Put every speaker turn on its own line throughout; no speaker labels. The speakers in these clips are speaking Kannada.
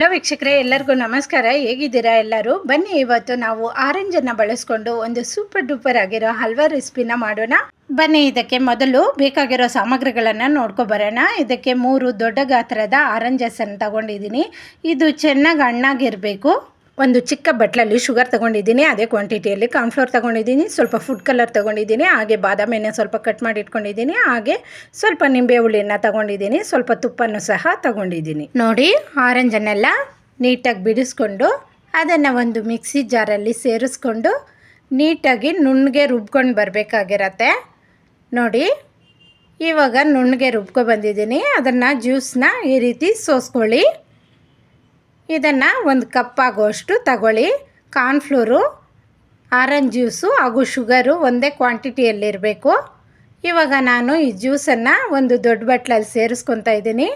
ಹಲೋ ವೀಕ್ಷಕರೇ, ಎಲ್ಲರಿಗೂ ನಮಸ್ಕಾರ. ಹೇಗಿದ್ದೀರಾ ಎಲ್ಲರೂ? ಬನ್ನಿ, ಇವತ್ತು ನಾವು ಆರೆಂಜನ್ನು ಬಳಸ್ಕೊಂಡು ಒಂದು ಸೂಪರ್ ಡೂಪರ್ ಆಗಿರೋ ಹಲ್ವಾ ರೆಸಿಪಿನ ಮಾಡೋಣ. ಬನ್ನಿ, ಇದಕ್ಕೆ ಮೊದಲು ಬೇಕಾಗಿರೋ ಸಾಮಗ್ರಿಗಳನ್ನು ನೋಡ್ಕೊ ಬರೋಣ. ಇದಕ್ಕೆ ಮೂರು ದೊಡ್ಡ ಗಾತ್ರದ ಆರೆಂಜಸನ್ನು ತಗೊಂಡಿದ್ದೀನಿ. ಇದು ಚೆನ್ನಾಗಿ ಹಣ್ಣಾಗಿರಬೇಕು. ಒಂದು ಚಿಕ್ಕ ಬಟ್ಲಲ್ಲಿ ಶುಗರ್ ತೊಗೊಂಡಿದ್ದೀನಿ, ಅದೇ ಕ್ವಾಂಟಿಟಿಯಲ್ಲಿ ಕಾರ್ನ್ಫ್ಲೋರ್ ತೊಗೊಂಡಿದ್ದೀನಿ, ಸ್ವಲ್ಪ ಫುಡ್ ಕಲರ್ ತೊಗೊಂಡಿದ್ದೀನಿ, ಹಾಗೆ ಬಾದಾಮಿ ಎಣ್ಣೆ ಸ್ವಲ್ಪ ಕಟ್ ಮಾಡಿ ಇಟ್ಕೊಂಡಿದ್ದೀನಿ, ಹಾಗೆ ಸ್ವಲ್ಪ ನಿಂಬೆ ಹುಳಿನ ತೊಗೊಂಡಿದ್ದೀನಿ, ಸ್ವಲ್ಪ ತುಪ್ಪನೂ ಸಹ ತೊಗೊಂಡಿದ್ದೀನಿ. ನೋಡಿ ಆರೆಂಜನ್ನೆಲ್ಲ ನೀಟಾಗಿ ಬಿಡಿಸ್ಕೊಂಡು ಅದನ್ನು ಒಂದು ಮಿಕ್ಸಿ ಜಾರಲ್ಲಿ ಸೇರಿಸ್ಕೊಂಡು ನೀಟಾಗಿ ನುಣ್ಣಗೆ ರುಬ್ಕೊಂಡು ಬರಬೇಕಾಗಿರತ್ತೆ. ನೋಡಿ, ಇವಾಗ ನುಣ್ಣಗೆ ರುಬ್ಕೊ ಬಂದಿದ್ದೀನಿ, ಅದನ್ನು ಜ್ಯೂಸನ್ನ ಈ ರೀತಿ ಸೋಸ್ಕೊಳ್ಳಿ. ಇದನ್ನು ಒಂದು ಕಪ್ಪಾಗುವಷ್ಟು ತಗೊಳ್ಳಿ. ತಗೊಳ್ಳಿ ಕಾರ್ನ್ಫ್ಲೋರು ಆರೆಂಜ್ ಜ್ಯೂಸು ಹಾಗೂ ಶುಗರು ಒಂದೇ ಕ್ವಾಂಟಿಟಿಯಲ್ಲಿರಬೇಕು ಇವಾಗ ನಾನು ಈ ಜ್ಯೂಸನ್ನು ಒಂದು ದೊಡ್ಡ ಬಟ್ಲಲ್ಲಿ ಸೇರಿಸ್ಕೊತಾ ಇದ್ದೀನಿ.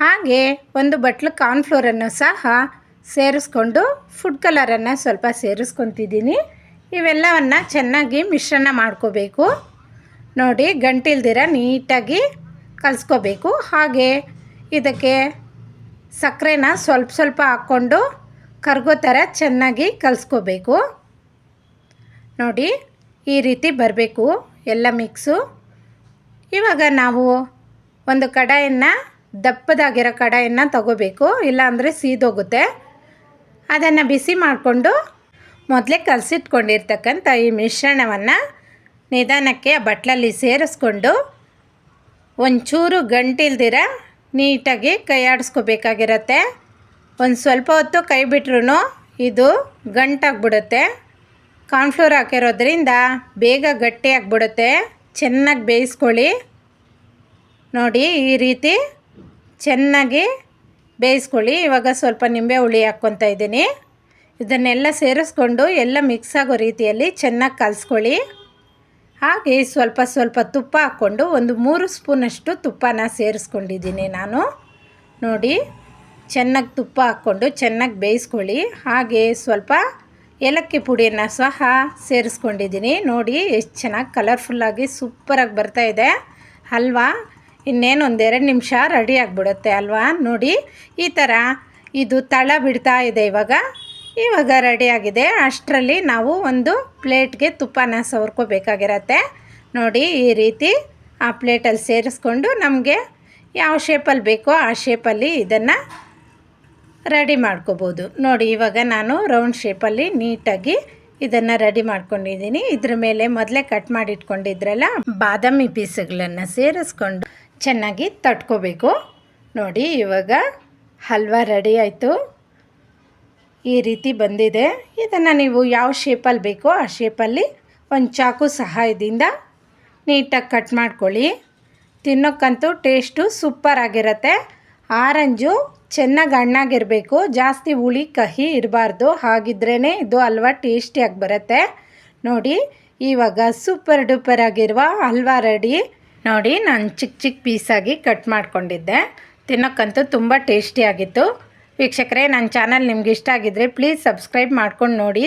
ಹಾಗೆ ಒಂದು ಬಟ್ಲು ಕಾರ್ನ್ಫ್ಲೋರನ್ನು ಸಹ ಸೇರಿಸ್ಕೊಂಡು ಫುಡ್ ಕಲರನ್ನು ಸ್ವಲ್ಪ ಸೇರಿಸ್ಕೊತಿದ್ದೀನಿ. ಇವೆಲ್ಲವನ್ನು ಚೆನ್ನಾಗಿ ಮಿಶ್ರಣ ಮಾಡ್ಕೋಬೇಕು. ನೋಡಿ ಗಂಟಿಲ್ದಿರ ನೀಟಾಗಿ ಕಲಿಸ್ಕೋಬೇಕು. ಹಾಗೆ ಇದಕ್ಕೆ ಸಕ್ಕರೆನ ಸ್ವಲ್ಪ ಸ್ವಲ್ಪ ಹಾಕ್ಕೊಂಡು ಕರ್ಗೋ ಥರ ಚೆನ್ನಾಗಿ ಕಲಿಸ್ಕೋಬೇಕು. ನೋಡಿ, ಈ ರೀತಿ ಬರಬೇಕು ಎಲ್ಲ ಮಿಕ್ಸು. ಇವಾಗ ನಾವು ಒಂದು ಕಡಾಯನ್ನು ದಪ್ಪದಾಗಿರೋ ಕಡಾಯನ್ನು ತಗೋಬೇಕು, ಇಲ್ಲಾಂದರೆ ಸೀದೋಗುತ್ತೆ. ಅದನ್ನು ಬಿಸಿ ಮಾಡಿಕೊಂಡು ಮೊದಲೇ ಕಲಸಿಟ್ಕೊಂಡಿರ್ತಕ್ಕಂಥ ಈ ಮಿಶ್ರಣವನ್ನು ನಿಧಾನಕ್ಕೆ ಬಟ್ಲಲ್ಲಿ ಸೇರಿಸ್ಕೊಂಡು ಒಂಚೂರು ಗಂಟಿಲ್ದಿರ ನೀಟಾಗಿ ಕೈ ಆಡಿಸ್ಕೋಬೇಕಾಗಿರತ್ತೆ. ಒಂದು ಸ್ವಲ್ಪ ಹೊತ್ತು ಕೈ ಬಿಟ್ರೂ ಇದು ಗಂಟಾಗ್ಬಿಡುತ್ತೆ. ಕಾರ್ನ್ಫ್ಲೋರ್ ಹಾಕಿರೋದ್ರಿಂದ ಬೇಗ ಗಟ್ಟಿಯಾಗಿಬಿಡುತ್ತೆ. ಚೆನ್ನಾಗಿ ಬೇಯಿಸ್ಕೊಳ್ಳಿ. ನೋಡಿ, ಈ ರೀತಿ ಚೆನ್ನಾಗಿ ಬೇಯಿಸ್ಕೊಳ್ಳಿ. ಇವಾಗ ಸ್ವಲ್ಪ ನಿಂಬೆ ಹುಳಿ ಹಾಕ್ಕೊತಾ ಇದ್ದೀನಿ. ಇದನ್ನೆಲ್ಲ ಸೇರಿಸ್ಕೊಂಡು ಎಲ್ಲ ಮಿಕ್ಸ್ ಆಗೋ ರೀತಿಯಲ್ಲಿ ಚೆನ್ನಾಗಿ ಕಲಿಸ್ಕೊಳ್ಳಿ. ಹಾಗೆ ಸ್ವಲ್ಪ ಸ್ವಲ್ಪ ತುಪ್ಪ ಹಾಕ್ಕೊಂಡು ಒಂದು ಮೂರು ಸ್ಪೂನಷ್ಟು ತುಪ್ಪನ ಸೇರಿಸ್ಕೊಂಡಿದ್ದೀನಿ ನಾನು. ನೋಡಿ, ಚೆನ್ನಾಗಿ ತುಪ್ಪ ಹಾಕ್ಕೊಂಡು ಚೆನ್ನಾಗಿ ಬೇಯಿಸ್ಕೊಳ್ಳಿ. ಹಾಗೆ ಸ್ವಲ್ಪ ಏಲಕ್ಕಿ ಪುಡಿಯನ್ನು ಸಹ ಸೇರಿಸ್ಕೊಂಡಿದ್ದೀನಿ. ನೋಡಿ, ಎಷ್ಟು ಚೆನ್ನಾಗಿ ಕಲರ್ಫುಲ್ಲಾಗಿ ಸೂಪರಾಗಿ ಇದೆ. ಹಲ್ವಾ ಇನ್ನೇನು ಎರಡು ನಿಮಿಷ ರೆಡಿ ಆಗಿಬಿಡುತ್ತೆ ಅಲ್ವಾ? ನೋಡಿ, ಈ ಥರ ಇದು ತಳ ಬಿಡ್ತಾ ಇದೆ ಇವಾಗ. ಇವಾಗ ರೆಡಿಯಾಗಿದೆ ಅಷ್ಟರಲ್ಲಿ ನಾವು ಒಂದು ಪ್ಲೇಟ್ಗೆ ತುಪ್ಪನ ಸವರ್ಕೋಬೇಕಾಗಿರತ್ತೆ. ನೋಡಿ, ಈ ರೀತಿ ಆ ಪ್ಲೇಟಲ್ಲಿ ಸೇರಿಸ್ಕೊಂಡು ನಮಗೆ ಯಾವ ಶೇಪಲ್ಲಿ ಬೇಕೋ ಆ ಶೇಪಲ್ಲಿ ಇದನ್ನು ರೆಡಿ ಮಾಡ್ಕೋಬೋದು. ನೋಡಿ, ಇವಾಗ ನಾನು ರೌಂಡ್ ಶೇಪಲ್ಲಿ ನೀಟಾಗಿ ಇದನ್ನು ರೆಡಿ ಮಾಡ್ಕೊಂಡಿದ್ದೀನಿ. ಇದ್ರ ಮೇಲೆ ಮೊದಲೇ ಕಟ್ ಮಾಡಿಟ್ಕೊಂಡಿದ್ರಲ್ಲ, ಬಾದಾಮಿ ಪೀಸ್ಗಳನ್ನು ಸೇರಿಸ್ಕೊಂಡು ಚೆನ್ನಾಗಿ ತಟ್ಕೋಬೇಕು. ನೋಡಿ, ಇವಾಗ ಹಲ್ವಾ ರೆಡಿ ಆಯಿತು. ಈ ರೀತಿ ಬಂದಿದೆ. ಇದನ್ನು ನೀವು ಯಾವ ಶೇಪಲ್ಲಿ ಬೇಕೋ ಆ ಶೇಪಲ್ಲಿ ಒಂದು ಚಾಕು ಸಹಾಯದಿಂದ ನೀಟಾಗಿ ಕಟ್ ಮಾಡ್ಕೊಳ್ಳಿ. ತಿನ್ನೋಕ್ಕಂತೂ ಟೇಸ್ಟು ಸೂಪರ್ ಆಗಿರುತ್ತೆ. ಆರೆಂಜು ಚೆನ್ನಾಗಿ ಹಣ್ಣಾಗಿರಬೇಕು. ಜಾಸ್ತಿ ಹುಳಿ, ಕಹಿ ಇರಬಾರ್ದು. ಹಾಗಿದ್ರೇ ಇದು ಹಲ್ವಾ ಟೇಸ್ಟಿಯಾಗಿ ಬರುತ್ತೆ. ನೋಡಿ, ಇವಾಗ ಸೂಪರ್ ಡೂಪರ್ ಆಗಿರುವ ಹಲ್ವಾ ರೆಡಿ ನೋಡಿ, ನಾನು ಚಿಕ್ಕ ಚಿಕ್ಕ ಪೀಸಾಗಿ ಕಟ್ ಮಾಡ್ಕೊಂಡಿದ್ದೆ. ತಿನ್ನೋಕ್ಕಂತೂ ತುಂಬ ಟೇಸ್ಟಿಯಾಗಿತ್ತು ವೀಕ್ಷಕರೇ ನನ್ನ ಚಾನಲ್ ನಿಮ್ಗೆ ಇಷ್ಟ ಆಗಿದ್ರೆ ಪ್ಲೀಸ್ ಸಬ್ಸ್ಕ್ರೈಬ್ ಮಾಡ್ಕೊಂಡು ನೋಡಿ.